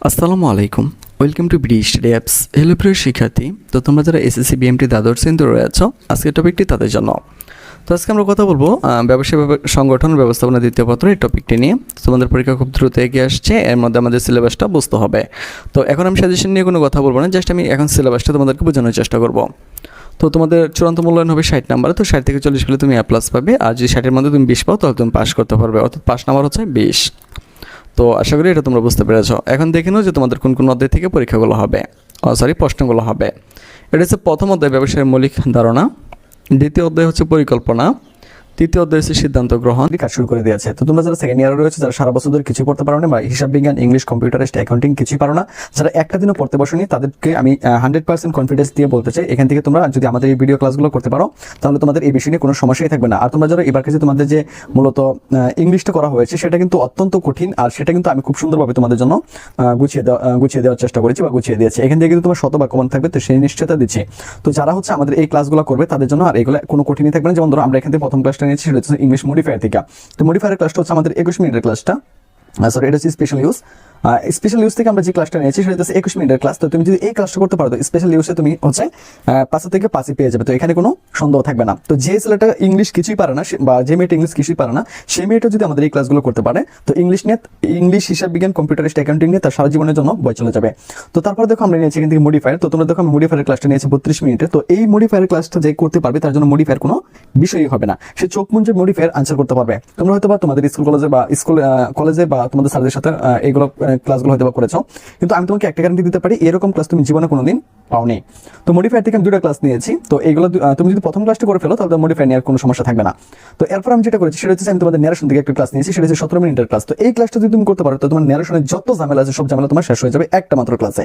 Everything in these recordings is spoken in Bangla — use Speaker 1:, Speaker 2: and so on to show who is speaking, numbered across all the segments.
Speaker 1: আসসালামু আলাইকুম। Welcome to BD study apps hello প্রিয় শিক্ষার্থী। তো তোমরা যারা এসএসসি বিএমটি দ্বাদশ শ্রেণীতে রয়েছ আজকের টপিকটি তাদের জন্য। তো আজকে আমরা কথা বলব আহ, ব্যবসায় ব্যব- সংগঠন ব্যবস্থাপনা দ্বিতীয় পত্র এই টপিকটি নিয়ে। তোমাদের পরীক্ষা খুব দ্রুত এগিয়ে আসছে এর মধ্যে আমাদের সিলেবাসটা বুঝতে হবে। তো এখন আমি সাজেশন নিয়ে কোনো কথা বলব না জাস্ট আমি এখন সিলেবাসটা তোমাদেরকে বোঝানোর চেষ্টা করব। তো তোমাদের চূড়ান্ত মূল্যায়ন হবে ষাট নাম্বার তো ষাট থেকে চল্লিশ পেলে তুমি এ প্লাস পাবে আর যদি ষাটের মধ্যে তুমি বিশ পাও তাহলে তুমি পাস করতে পারবে অর্থাৎ পাস নাম্বার হচ্ছে বিশ। তো আশা করি এটা তোমরা বুঝতে পেরেছ। এখন দেখে নাও যে তোমাদের কোন কোন অধ্যায় থেকে পরীক্ষাগুলো হবে। সরি প্রশ্নগুলো হবে। এটা হচ্ছে প্রথম অধ্যায় ব্যবসায়ের মৌলিক ধারণা। দ্বিতীয় অধ্যায় হচ্ছে পরিকল্পনা। তৃতীয় অধ্যায় সিদ্ধান্ত গ্রহণ। কাজ শুরু করে দিয়েছে। তো তোমরা যারা সেকেন্ড ইয়ারে রয়েছে, যারা সারা বছর ধরে কিছু পড়তে পারো না বা হিসাব বিজ্ঞান ইংলিশ কম্পিউটারিস্ট অ্যাকাউন্টিং কিছুই পারো না, যারা একটা দিনও পড়তে বসনি, তাদেরকে আমি হান্ড্রেড পার্সেন্ট কনফিডেন্স দিয়ে বলতে চাই, এখান থেকে তোমরা যদি আমাদের এই ভিডিও ক্লাসগুলো করতে পারো, তাহলে তোমাদের এই বিষয় নিয়ে কোনো সমস্যাই থাকবে না। আর তোমরা যারা এবার কাছে তোমাদের যে মূলত ইংলিশটা করা হয়েছে, সেটা কিন্তু অত্যন্ত কঠিন, আর সেটা কিন্তু আমি খুব সুন্দরভাবে তোমাদের জন্য গুছিয়ে দেওয়া গুছিয়ে দেওয়ার চেষ্টা করেছি বা গুছিয়ে দিয়েছি। এখান থেকে কিন্তু তোমার শত বা কমন থাকবে, তো সেই নিশ্চয়তা দিচ্ছি। তো যারা হচ্ছে আমাদের এই ক্লাসগুলো করবে, তাদের জন্য আর এগুলো কোনো কঠিনই থাকবে না। যেমন ধরো, আমরা এখান থেকে প্রথম ক্লাসটা নিয়েছি, সেটা হচ্ছে ইংলিশ মডিফায়ার থেকে। তো মডিফায়ার ক্লাসটা হচ্ছে আমাদের একুশ মিনিটের ক্লাসটা সরি এটা হচ্ছে স্পেশাল ইউজ স্পেশাল ইউজ থেকে আমরা যে ক্লাসটা নিয়েছি, সেটা হচ্ছে একুশ মিনিটের ক্লাস তো তুমি যদি এই ক্লাসটা করতে পারো স্পেশাল ইউজে তুমি হচ্ছে পাঁচ থেকে পাঁচই পেয়ে যাবে। তো এখানে কোনো সন্দেহ থাকবে না। তো যে ছেলেটা ইংলিশ কিছুই পারে না বা যে মেয়েটা ইংলিশ কিছুই পারে না, সেই মেয়েটা যদি আমাদের এই ক্লাসগুলো করতে পারে, তো ইংলিশ নিয়ে, ইংলিশ, হিসাব বিজ্ঞান কম্পিউটারিস্ট অ্যাকাউন্টিং নিয়ে তার সারা জীবনের জন্য বই চলে যাবে। তো তারপর দেখো আমরা নিয়েছি থেকে মডিফায়ার তো তোমরা দেখো আমি মডিফায়ার ক্লাসটা নিয়েছি বত্রিশ মিনিটে। তো এই মডিফায়ার ক্লাসটা যে করতে পারবে, তার জন্য মডিফায়ার কোনো বিষয়ই হবে না। সে চোখ মুঞ্জে মডিফায়ার আনসার করতে পারবে। তোমরা হয়তো বা তোমাদের স্কুল কলেজে বা স্কুল কলেজে বা তোমাদের স্যারদের সাথে এইগুলো ক্লাসগুলো হয়তো করেছ। কিন্তু আমি তোমাকে একটা গ্যারান্টি দিতে পারি, এরকম ক্লাস তুমি জীবনে কোনোদিন পাওনি। তো মডিফায়ার থেকে আমি দুটো ক্লাস নিয়েছি। তো এইগুলো তুমি যদি প্রথম ক্লাসটা করে ফেলো, তাহলে মডিফায়ার নেওয়ার কোনো সমস্যা থাকবে না। তো এরপর আমি যেটা করেছি, সেটা হচ্ছে আমি তোমাদের ন্যারেশন থেকে একটা ক্লাস নিয়েছি, সেটা হচ্ছে সতেরো মিনিটের ক্লাস তো এই ক্লাসটা যদি তুমি করতে পারো, তো তোমার ন্যারেশনের যত ঝামেলা আছে, সব ঝামেলা তোমার শেষ হয়ে যাবে একটা মাত্র ক্লাসে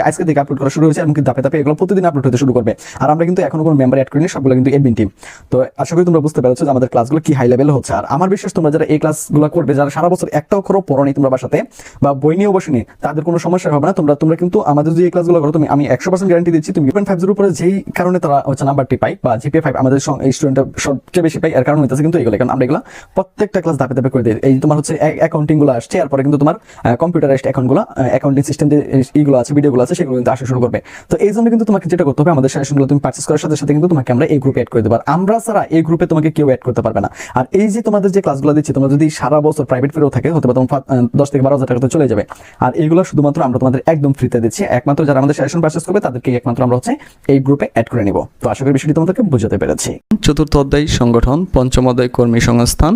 Speaker 1: আজকে থেকে আপলোড করা শুরু হয়েছে এমনকি ধাপে ধাপে এগুলো প্রতিদিন আপলোড হতে শুরু করবে। আর আমরা কিন্তু এখনও কোনো মেম্বার অ্যাড করিনি, সবগুলো কিন্তু এডমিন টিম তো আশা করি তোমরা বুঝতে পেরেছ যে আমাদের ক্লাসগুলো কি হাই লেভেল হচ্ছে। আর আমার বিশ্বাস তোমরা যারা এই ক্লাসগুলো করবে, যারা সারা বছর একটা অক্ষরও পড়নি তোমরা বাসাতে বা বই নিয়েও বসেনি, তাদের কোনো সমস্যা হবে না। তোমরা তোমরা কিন্তু আমাদের যে এই ক্লাসগুলো করো, তুমি, আমি একশো পার্সেন্ট গ্যারান্টি দিচ্ছি, তুমি পয়েন্ট ফাইভ জিরো উপরে যেই কারণে তারা হচ্ছে নাম্বারটি পাই বা জিপিএ ফাইভ আমাদের এই স্টুডেন্টটা সবচেয়ে বেশি পাই এর কারণ হইতেছে কিন্তু এগুলো। কারণ আমরা এগুলো প্রত্যেকটা ক্লাস ধাপে ধাপে করে দিই। এই তোমার হচ্ছে অ্যাকাউন্টিংগুলো আসছে, এরপরে কিন্তু তোমার কম্পিউটারাইজড অ্যাকাউন্টগুলো অ্যাকাউন্টিং সিস্টেম যে এইগুলো আছে ভিডিওগুলো আছে সেগুলো কিন্তু আসা শুরু করবে। তো এই জন্য কিন্তু তোমাকে যেটা করতে হবে, আমাদের সেশনগুলো তুমি পার্চেস করার সাথে সাথে কিন্তু তোমাকে আমরা এই গ্রুপে অ্যাড করে দেবো। আর আমরা ছাড়া এই গ্রুপে তোমাকে কেউ অ্যাড করতে পারবে না। আর এই যে তোমাদের যে ক্লাসগুলো দিচ্ছি, তোমরা যদি সারা বছর প্রাইভেট ফেরও থাকে হতে পারে তোমার দশ থেকে বারো হাজার টাকা চলে যাবে। আর এইগুলো শুধুমাত্র আমরা তোমাদের একদম ফ্রিতে দিচ্ছি। একমাত্র যারা আমাদের সেশন পার্চেস করবে, তাদেরকে একমাত্র আমরা হচ্ছে এই গ্রুপে অ্যাড করে নিব। তো আশা করি বিষয়টি তোমাদেরকে বুঝাতে পেরেছি। চতুর্থ অধ্যায়, সংগঠন, পঞ্চম অধ্যায়, কর্মী সংস্থান।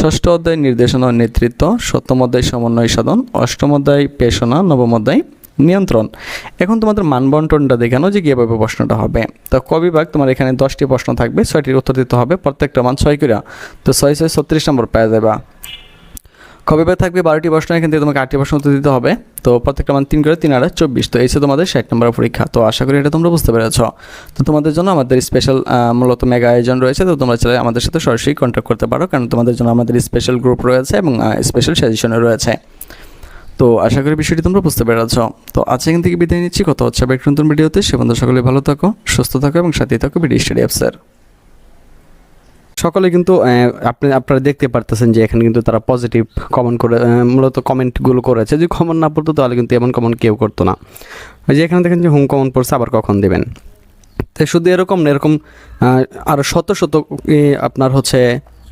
Speaker 1: ষষ্ঠ অধ্যায়, নির্দেশনা নেতৃত্ব। সপ্তম অধ্যায়, সমন্বয় সাধন। অষ্টম অধ্যায়, পেশনা। নবম অধ্যায় নিয়ন্ত্রণ। এখন তোমাদের মানবন্টনটা দেখানো যে কীভাবে প্রশ্নটা হবে। তো ক বিভাগ, তোমার এখানে দশটি প্রশ্ন থাকবে, ছয়টির উত্তর দিতে হবে, প্রত্যেকটা মান ছয় করে তো ছয় ছয় ছত্রিশ নম্বর পেয়ে যাবা। খ বিভাগ থাকবে বারোটি প্রশ্ন, এখান থেকে তোমাকে আটটি প্রশ্ন উত্তর দিতে হবে। তো প্রত্যেকটা মান তিন করে তিন আড়াই, চব্বিশ। তো ছিল তোমাদের ষাট নম্বর পরীক্ষা। তো আশা করি এটা তোমরা বুঝতে পেরেছ। তো তোমাদের জন্য আমাদের স্পেশাল মূলত মেগা আয়োজন রয়েছে। তো তোমরা চাইলে আমাদের সাথে সরাসরি কন্ট্যাক্ট করতে পারো, কারণ তোমাদের জন্য আমাদের স্পেশাল গ্রুপ রয়েছে এবং স্পেশাল সাজেশনও রয়েছে। তো আশা করি বিষয়টি তোমরা বুঝতে পেরেছ। তো আজ এখান থেকে বিদায় নিচ্ছি। কথা হচ্ছে আবার একটি নতুন ভিডিওতে। সে বন্ধু সকলে ভালো থাকো, সুস্থ থাকো এবং সাথে থাকো ভিডিও স্টাডি অ্যাপসের
Speaker 2: সকলে কিন্তু আপনি, আপনারা দেখতে পারতেছেন যে এখানে কিন্তু তারা পজিটিভ কমেন্ট করে মূলত কমেন্টগুলো করেছে। যদি কমেন্ট না পড়তো তাহলে কিন্তু এমন কমেন্ট কেউ করতো না। যে এখানে দেখেন যে হোম কমেন্ট পড়ছে, আবার কখন দেবেন? তাই শুধু এরকম না, এরকম আরও শত শত আপনার হচ্ছে